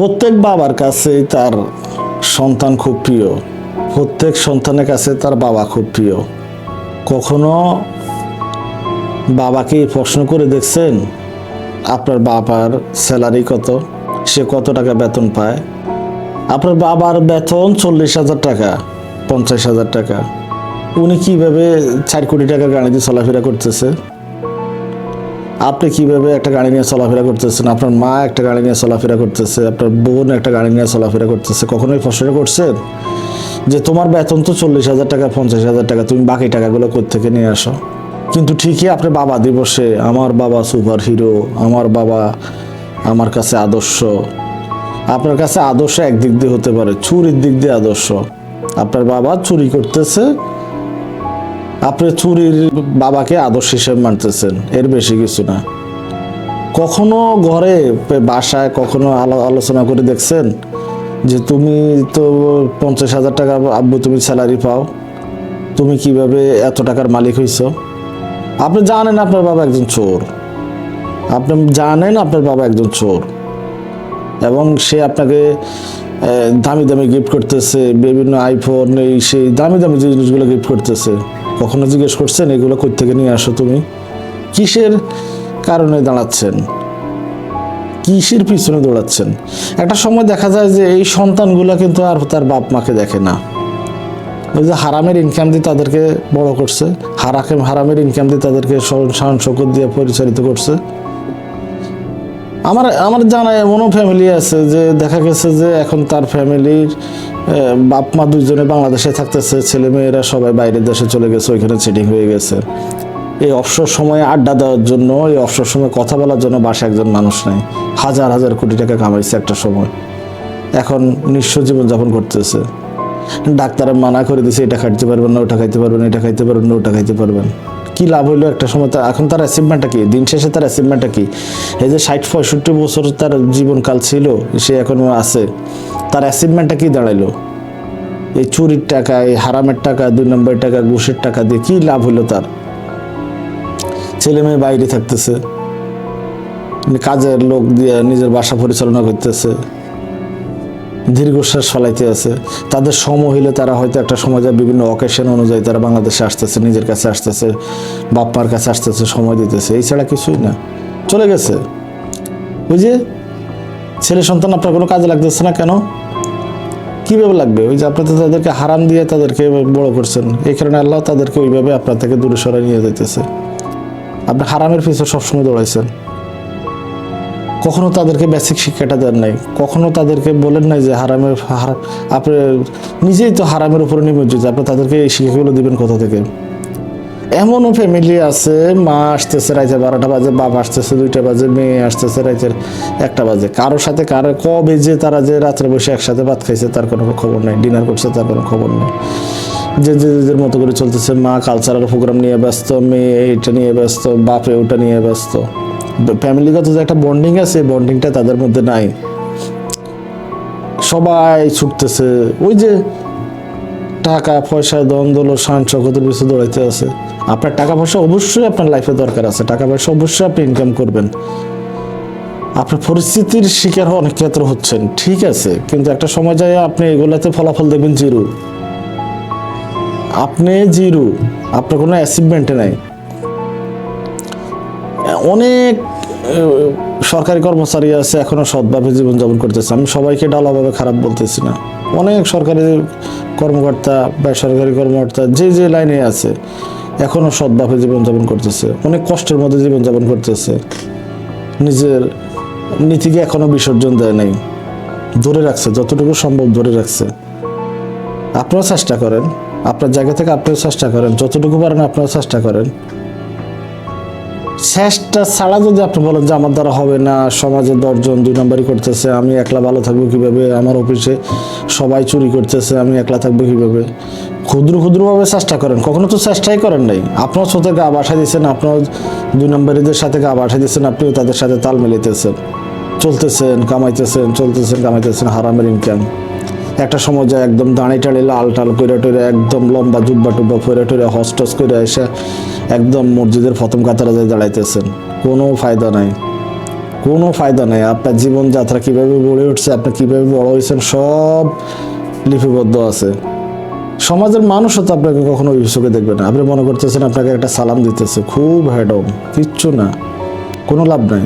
প্রত্যেক বাবার কাছেই তার সন্তান খুব প্রিয়। প্রত্যেক সন্তানের কাছে তার বাবা খুব প্রিয়। কখনো বাবাকে প্রশ্ন করে দেখছেন, আপনার বাবার স্যালারি কত? সে কত টাকা বেতন পায়? আপনার বাবার বেতন চল্লিশ হাজার টাকা, পঞ্চাশ হাজার টাকা। উনি কীভাবে চার কোটি টাকা গাড়ি দিয়ে চলাফেরা করতেছে? আপনি কীভাবে একটা গাড়ি নিয়ে চলাফেরা করতেছেন? আপনার মা একটা গাড়ি নিয়ে চলাফেরা করতেছে, আপনার বোন একটা গাড়ি নিয়ে চলাফেরা করতেছে, কখনোই প্রশ্ন করছেন? যে তোমার বেতন তো চল্লিশ হাজার টাকা, পঞ্চাশ হাজার টাকা, তুমি বাকি টাকাগুলো থেকে নিয়ে আসো? কিন্তু ঠিকই আপনি বাবা দিবসে, আমার বাবা সুপার হিরো, আমার বাবা আমার কাছে আদর্শ। আপনার কাছে আদর্শ একদিক দিয়ে হতে পারে চুরির দিক দিয়ে আদর্শ। আপনার বাবা চুরি করতেছে আপনি চুরির বাবাকে আদর্শ হিসেবে মানতেছেন, এর বেশি কিছু না। কখনো ঘরে বাসায় কখনো আলো- আলোচনা করে দেখছেন যে তুমি তো পঞ্চাশ হাজার টাকা আব্বু তুমি স্যালারি পাও, তুমি কীভাবে এত টাকার মালিক হইছো? আপনি জানেন আপনার বাবা একজন চোর। আপনি জানেন আপনার বাবা একজন চোর। এবং সে আপনাকে দামি দামি গিফট করতেছে, বিভিন্ন আইফোন এই সেই দামি দামি জিনিসগুলো গিফট করতেছে। কখনো জিজ্ঞেস করছেন, এগুলো থেকে নিয়ে আসো তুমি? কিসের কারণে দাঁড়াচ্ছেন? কিসের পিছনে দৌড়াচ্ছেন? একটা সময় দেখা যায় যে এই সন্তানগুলো কিন্তু আর তার বাপ মাকে দেখে না। ওই যে হারামের ইনকাম দিয়ে তাদেরকে বড় করছে, হারাকে হারামের ইনকাম দিয়ে তাদেরকে সাহন শকত দিয়ে পরিচালিত করছে। আমার আমার জানা এমনও ফ্যামিলি আছে যে দেখা গেছে যে এখন তার ফ্যামিলির বাপ মা দুজনে বাংলাদেশে থাকতেছে, ছেলে মেয়েরা সবাই বাইরের দেশে চলে গেছে, ওইখানে সেটিং হয়ে গেছে। এই অবসর সময়ে আড্ডা দেওয়ার জন্য, এই অবসর সময়ে কথা বলার জন্য বাসা একজন মানুষ নাই। হাজার হাজার কোটি টাকা কামাইছে একটা সময়। এখন নিঃস্ব জীবনযাপন করতেছে। ডাক্তারে মানা করে দিছে, এটা খাইতে পারবেন না, ওটা খাইতে পারবেন এটা খাইতে পারবেন না, ওটা খাইতে পারবেন কি লাভ হইল একটা সময়? তা- এখন তার অ্যাচিভমেন্টটা কি? দিন শেষে তার অ্যাচিভমেন্টটা কি? এই যে ষাট, পঁয়ষট্টি বছর তার জীবনকাল ছিল, সে এখনও আছে। তার অ্যাচিভমেন্টটা কি দাঁড়াইলো? এই চুরির টাকা, এই হারামের টাকা, দুই নম্বর টাকা, ঘুষের টাকা দিয়ে কি লাভ হইল তার? ছেলে মেয়ে বাইরে থাকতেছে। কাজের লোক দিয়ে নিজের বাসা পরিচালনা করতেছে। দীর্ঘশ্বাস ফলাইতে আছে। তাদের সময় হইলে তারা হয়তো একটা যায়, বিভিন্ন অকেশন অনুযায়ী তারা বাংলাদেশে আসতেছে, নিজের কাছে আসতেছে, বাপ্পার কাছে আসতেছে, সময় দিতেছে। এছাড়া কিছুই না। চলে গেছে। ওই যে ছেলে সন্তান আপনার কোনো কাজে লাগতেছে না কেন? কীভাবে লাগবে? ওই যে আপনি তো তাদেরকে হারাম দিয়ে তাদেরকে বড় করছেন। এই কারণে আল্লাহ তাদেরকে ওইভাবে আপনার থেকে দূরে সরাই নিয়ে যাইতেছে। আপনি হারামের পিছনে সবসময় দৌড়াইছেন। কখনো তাদেরকে বেসিক শিক্ষাটা দেন নাই, কখনো তাদেরকে বলেন নাই যে হারামের হারাম আপনি নিজেই তো হারামের উপরে নিমজ্জিত আপনি তাদেরকে এই শিক্ষাগুলো দিবেন কোথা থেকে? এমনও ফ্যামিলি আছে, মা আসতেছে রাইতে বারোটা বাজে বাপ আসতেছে দুইটা বাজে, মেয়ে আসতেছে রাইতের একটা বাজে। কারোর সাথে কারও, কবে যে তারা যে রাত্রে বসে একসাথে ভাত খাইছে তার কোনো খবর নেই ডিনার করছে তার কোনো খবর নেই। যে যে মতো করে চলতেছে, মা কালচারাল প্রোগ্রাম নিয়ে ব্যস্ত, মেয়ে এটা নিয়ে ব্যস্ত, বাপে ওটা নিয়ে ব্যস্ত। ফ্যামিলিগত যে একটা বন্ডিং আছে বন্ডিংটা তাদের মধ্যে নাই। সবাই ছুটতেছে। ওই যে টাকা, পয়সা দ্বন্দ্ব শান শকতের পিছনে দৌড়াইতে আছে। আপনার টাকা পয়সা অবশ্যই আপনার লাইফে দরকার আছে। টাকা পয়সা অবশ্যই আপনি ইনকাম করবেন। আপনার পরিস্থিতির শিকার অনেক ক্ষেত্রে হচ্ছেন। ঠিক আছে, কিন্তু একটা সময় যায় আপনি এগুলাতে ফলাফল দেখবেন জিরো। আপনি জিরো, আপনার কোনো অ্যাচিভমেন্টে নাই। অনেক সরকারি কর্মচারী আছে, এখনও সৎভাবে জীবনযাপন করতেছে। আমি সবাইকে ডালাভাবে খারাপ বলতেছি না। অনেক সরকারি কর্মকর্তা, বেসরকারি কর্মকর্তা, যে যে লাইনে আছে, এখনও সৎভাবে জীবনযাপন করতেছে। অনেক কষ্টের মধ্যে জীবনযাপন করতেছে। নিজের নীতিকে এখনও বিসর্জন দেয় নাই। ধরে রাখছে, যতটুকু সম্ভব ধরে রাখছে। আপনারাও চেষ্টা করেন। আপনার জায়গা থেকে আপনিও চেষ্টা করেন। যতটুকু পারেন আপনারাও চেষ্টা করেন। শেষটা ছাড়া যদি আপনি বলেন যে আমার দ্বারা হবে না, সমাজে দশজন দুই নম্বরই করতেছে, আমি একলা ভালো থাকব কীভাবে? আমার অফিসে সবাই চুরি করতেছে, আমি একলা থাকব কীভাবে? ক্ষুদ্র ক্ষুদ্রভাবে চেষ্টা করেন। কখনো তো চেষ্টাই করেন নাই। আপনার সাথে গা বাসা দিয়েছেন, আপনার দুই নম্বরীদের সাথে গা বাসা দিয়েছেন, আপনিও তাদের সাথে তাল মিলিতেছেন চলতেছেন, কামাইতেছেন চলতেছেন, কামাইতেছেন, হারামের ইনকাম। একটা সময় যায় একদম দাঁড়ি টাড়ি লাল টাল করে টরে একদম লম্বা জুব্বা টুব্বা ফেরে টরে হস্টস করে এসে একদম মসজিদের প্রথম কাতারে যায় দাঁড়াইতেছেন, কোনো ফায়দা নাই। কোনো ফায়দা নাই। আপনার জীবনযাত্রা কীভাবে গড়ে উঠছে, আপনি কীভাবে বড় হয়েছেন, সব লিপিবদ্ধ আছে। সমাজের মানুষও তো আপনাকে কখনো ওই চোখে দেখবে না। আপনি মনে করতেছেন আপনাকে একটা সালাম দিতেছে, খুব হ্যাডম কিচ্ছু না। কোনো লাভ নাই।